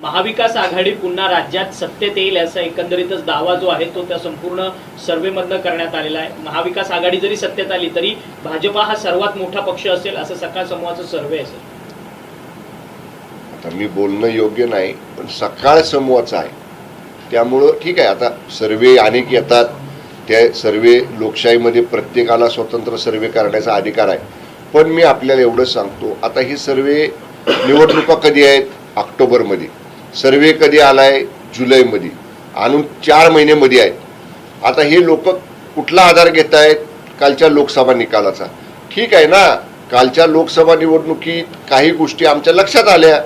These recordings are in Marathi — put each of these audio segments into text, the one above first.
महाविकास आघाडी पुन्हा राज्यात सत्तेत येईल असा एकंदरीतच दावा जो आहे तो त्या संपूर्ण सर्व्हेमधनं करण्यात आलेला आहे. महाविकास आघाडी जरी सत्तेत आली तरी भाजपा हा सर्वात मोठा पक्ष असेल असं सकाळ समूहाचं सर्वे असेल. आता मी बोलणं योग्य नाही पण सकाळ समूहाचा आहे. त्यामुळं ठीक आहे आता सर्वे अनेक येतात. त्या सर्वे लोकशाहीमध्ये प्रत्येकाला स्वतंत्र सर्वे करण्याचा अधिकार आहे. पण मी आपल्याला एवढं सांगतो आता ही सर्वे निवडणुका कधी आहेत? ऑक्टोबरमध्ये. सर्वे कधी आलाय? जुलैमध्ये. आणून चार महिन्यामध्ये आहेत. आता हे लोक कुठला आधार घेत आहेत कालच्या लोकसभा निकालाचा. ठीक आहे ना? कालच्या लोकसभा निवडणुकीत काही गोष्टी आमच्या लक्षात आल्या.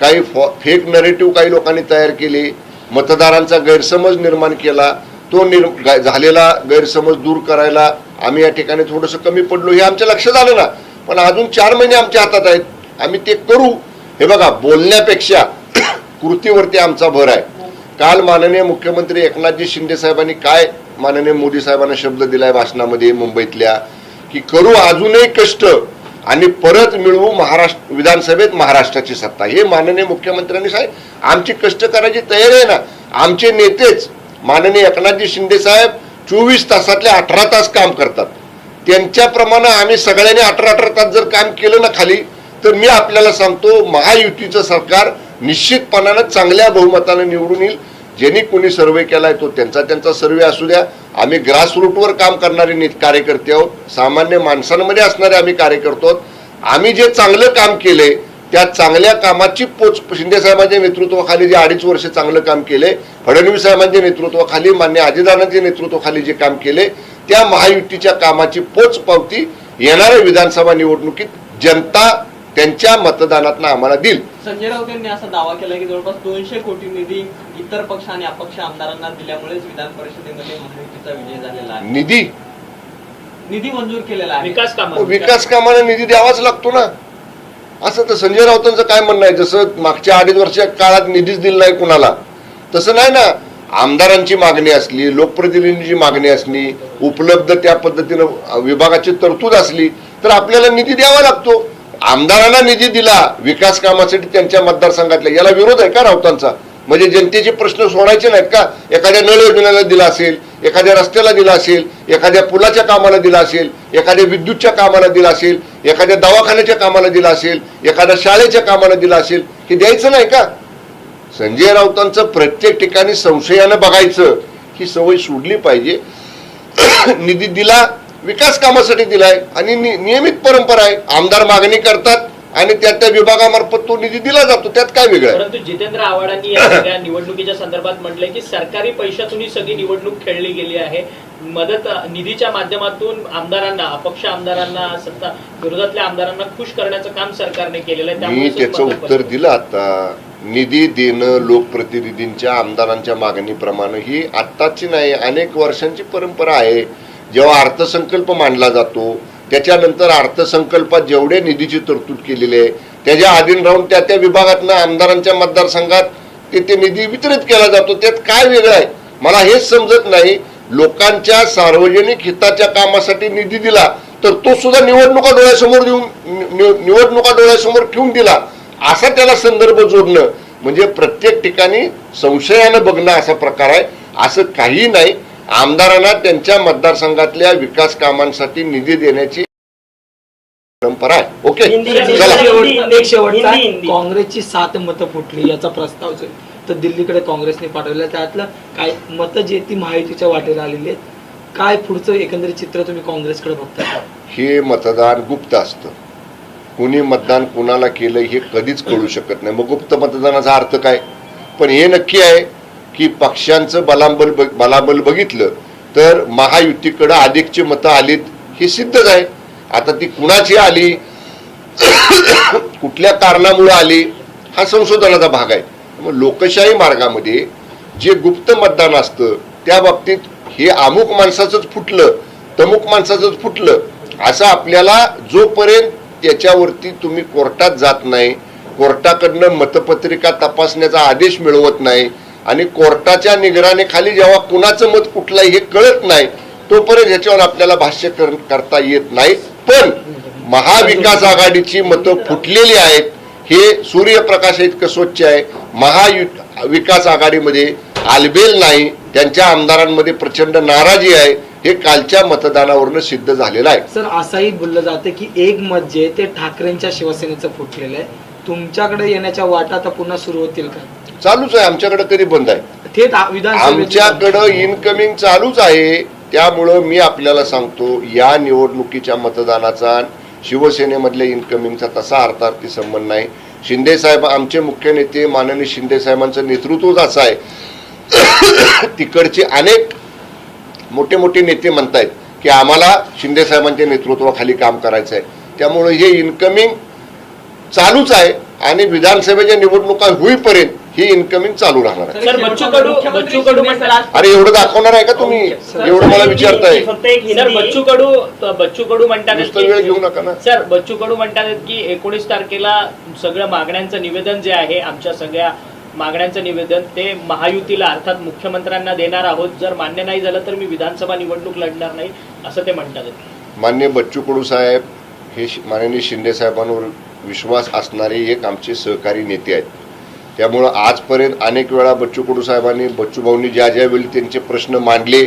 काही फॉ फेक नरेटिव्ह काही लोकांनी तयार केले. मतदारांचा गैरसमज निर्माण केला. तो निर् झालेला गैरसमज दूर करायला आम्ही या ठिकाणी थोडंसं कमी पडलो हे आमच्या लक्षात आलं ना. पण अजून चार महिने आमच्या हातात आहेत. आम्ही ते करू. हे बघा बोलण्यापेक्षा कृतीवरती आमचा भर आहे. काल माननीय मुख्यमंत्री एकनाथजी शिंदे साहेबांनी काय माननीय मोदी साहेबांना शब्द दिलाय भाषणामध्ये मुंबईतल्या की करू अजूनही कष्ट आणि परत मिळवू महाराष्ट्र विधानसभेत महाराष्ट्राची सत्ता. हे माननीय मुख्यमंत्र्यांनी साहेब आमची कष्ट करायची तयारी आहे ना? आमचे नेतेच माननीय एकनाथजी शिंदे साहेब चोवीस तासातले अठरा तास काम करतात. त्यांच्याप्रमाणे आम्ही सगळ्यांनी अठरा अठरा तास जर काम केलं ना खाली तर मी आपल्याला सांगतो महायुतीचं सरकार निश्चितपणानं चांगल्या बहुमतानं निवडून येईल. ज्यांनी कोणी सर्वे केलाय तो त्यांचा त्यांचा सर्वे असू द्या. आम्ही ग्रासरूटवर काम करणारे कार्यकर्ते आहोत. सामान्य माणसांमध्ये असणारे आम्ही कार्यकर्ते आहोत. आम्ही जे चांगलं काम केले त्या चांगल्या कामाची पोच शिंदे साहेबांच्या नेतृत्वाखाली जे अडीच वर्ष चांगलं काम केले फडणवीस साहेबांच्या नेतृत्वाखाली मान्य अजितदादांच्या नेतृत्वाखाली जे काम केले त्या महायुतीच्या कामाची पोच पावती येणाऱ्या विधानसभा निवडणुकीत जनता त्यांच्या मतदानातनं आम्हाला देईल. संजय राऊत यांनी असा दावा केला की जवळपास दोनशे कोटी निधी इतर पक्ष आणि अपक्ष आमदारांना दिल्यामुळेच विधान परिषदेमध्ये महायुतीचा विजय झालेला आहे. निधी? निधी मंजूर केलेला आहे. विकास काम विकास कामाला निधी द्यावाच लागतो ना. असं तर संजय राऊतांचं काय म्हणणं आहे? जसं मागच्या अडीच वर्षाच्या काळात निधीच दिला नाही कुणाला. तसं नाही ना. आमदारांची मागणी असली लोकप्रतिनिधींची मागणी असली उपलब्ध त्या पद्धतीनं विभागाची तरतूद असली तर आपल्याला निधी द्यावा लागतो. आमदारांना निधी दिला विकास कामासाठी त्यांच्या मतदारसंघातल्या. याला विरोध आहे का राऊतांचा? म्हणजे जनतेचे प्रश्न सोडायचे नाहीत का? एखाद्या नळ योजनेला दिला असेल एखाद्या रस्त्याला दिला असेल एखाद्या पुलाच्या कामाला दिला असेल एखाद्या विद्युतच्या कामाला दिला असेल एखाद्या दवाखान्याच्या कामाला दिला असेल एखाद्या शाळेच्या कामाला दिला असेल हे द्यायचं नाही का? संजय राऊतांचं प्रत्येक ठिकाणी संशयानं बघायचं. ही सवय सोडली पाहिजे. निधी दिला विकास कामासाठी दिलाय आणि नियमित परंपरा आहे. आमदार मागणी करतात आणि त्या त्या विभागामार्फत तो निधी दिला जातो. त्यात काय वेगळं परंतु जितेंद्र आव्हाडांनी या निवडणुकीच्या संदर्भात म्हटलंय की सरकारी पैशातून ही सगळी निवडणूक खेळली गेली आहे. मदत निधीच्या माध्यमातून आमदारांना अपक्ष आमदारांना सत्ता विरोधातल्या आमदारांना खुश करण्याचं काम सरकारने केलेलं आहे. मी त्याचं उत्तर दिलं आता. निधी देणं लोकप्रतिनिधींच्या आमदारांच्या मागणीप्रमाणे ही आत्ताची नाही अनेक वर्षांची परंपरा आहे. जेव्हा अर्थसंकल्प मांडला जातो त्याच्यानंतर अर्थसंकल्पात जेवढे निधीची तरतूद केलेली आहे त्याच्या अधीन राहून त्या त्या विभागातनं आमदारांच्या मतदारसंघात ते ते निधी वितरित केला जातो. त्यात काय वेगळं आहे? मला हेच समजत नाही. लोकांच्या सार्वजनिक हिताच्या कामासाठी निधी दिला तर तो सुद्धा निवडणुका डोळ्यासमोर देऊन निवडणुका डोळ्यासमोर ठेवून दिला. असा त्याला संदर्भ जोडणं. म्हणजे प्रत्येक ठिकाणी संशयानं बघणं असा प्रकार आहे. असं काही नाही. आमदारांना त्यांच्या मतदारसंघातल्या विकास कामांसाठी निधी देण्याची परंपरा आहे. ओके चला. काँग्रेसची सात मतं फुटली याचा प्रस्ताव तर दिल्लीकडे काँग्रेसने पाठवलेला त्यातलं काय मतं जी ती महायुतीच्या वाटेला आलेली आहेत. काय पुढचं एकंदरीत चित्र तुम्ही काँग्रेसकडे बघता हे मतदान गुप्त असतं. कुणी मतदान कुणाला केलं हे कधीच कळू शकत नाही. मग गुप्त मतदानाचा अर्थ काय? पण हे नक्की आहे की पक्षांचं बलाबल बघ- बलाबल बघितलं तर महायुतीकडं अधिकची मतं आलीत हे सिद्धच आहे. आता ती कुणाची आली? कुठल्या कारणामुळे आली? हा संशोधनाचा भाग आहे. मग लोकशाही मार्गामध्ये जे गुप्त मतदान असतं त्या बाबतीत हे अमुक माणसाचंच फुटलं तमुक माणसाचंच फुटलं असं आपल्याला जोपर्यंत त्याच्यावरती तुम्ही कोर्टात जात नाही कोर्टाकडनं मतपत्रिका तपासण्याचा आदेश मिळवत नाही आणि कोर्टाच्या निगराणीखाली जेव्हा कुणाचं मत कुठलं हे कळत नाही तोपर्यंत ह्याच्यावर आपल्याला भाष्य करता येत नाही. पण महाविकास आघाडीची मतं फुटलेली आहेत हे सूर्यप्रकाश इतकं स्वच्छ आहे. महायु विकास आघाडीमध्ये आलबेल नाही त्यांच्या आमदारांमध्ये प्रचंड नाराजी आहे हे कालच्या मतदानावरून सिद्ध झालेलं आहे. सर असंही बोललं जातं की एक मत जे आहे ते ठाकरेंच्या शिवसेनेचं फुटलेलं आहे. तुमच्याकडे येण्याच्या वाटा आता पुन्हा सुरू होतील का? चालूच आहे आमच्याकडे कधी बंद आहे? थेट आ- आमच्याकडं इनकमिंग चालूच आहे. त्यामुळं मी आपल्याला सांगतो या निवडणुकीच्या मतदानाचा शिवसेनेमधल्या इनकमिंगचा तसा अर्थार्थी संबंध नाही. शिंदे साहेब आमचे मुख्य नेते माननीय शिंदे साहेबांचं नेतृत्वच असं आहे. तिकडचे अनेक मोठे मोठे नेते म्हणतायत की आम्हाला शिंदे साहेबांच्या नेतृत्वाखाली काम करायचं आहे त्यामुळं हे इनकमिंग चालूच आहे आणि विधानसभेच्या निवडणुका होईपर्यंत ही इनकमिंग चालू राहणार आहे. सर, बच्चू कडू- बच्चू कडू म्हणतात- अरे एवढं दाखवणार आहे का तुम्ही? एवढं मला विचारताय. बच्चू कडू बच्चू कडू म्हणतात वेळ घेऊ नका ना. सर बच्चू कडू म्हणतात की एकोणीस तारखेला सगळं मागण्यांचं निवेदन जे आहे आमच्या सगळ्या मागण्यांचं निवेदन ते महायुतीला अर्थात मुख्यमंत्र्यांना देणार आहोत. जर मान्य नाही झालं तर मी विधानसभा निवडणूक लढणार नाही असं ते म्हणतात. मान्य बच्चू कडू साहेब हे माननीय शिंदे साहेबांवर विश्वास असणारे एक आमचे सहकारी नेते आहेत. त्यामुळं आजपर्यंत अनेक वेळा बच्चू कडू साहेबांनी बच्चू भाऊंनी ज्या ज्यावेळी त्यांचे प्रश्न मांडले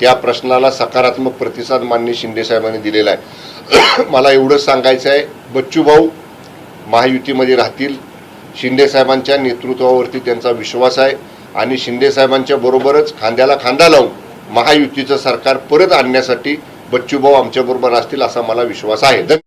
त्या प्रश्नाला सकारात्मक प्रतिसाद मान्य शिंदे साहेबांनी दिलेला आहे. मला एवढंच सांगायचं आहे बच्चू भाऊ महायुतीमध्ये राहतील शिंदे साहेबांच्या नेतृत्वावरती त्यांचा विश्वास आहे आणि शिंदे साहेबांच्या बरोबरच खांद्याला खांदा लावून महायुतीचं सरकार परत आणण्यासाठी बच्चूभाऊ आमच्याबरोबर असतील असा मला विश्वास आहे.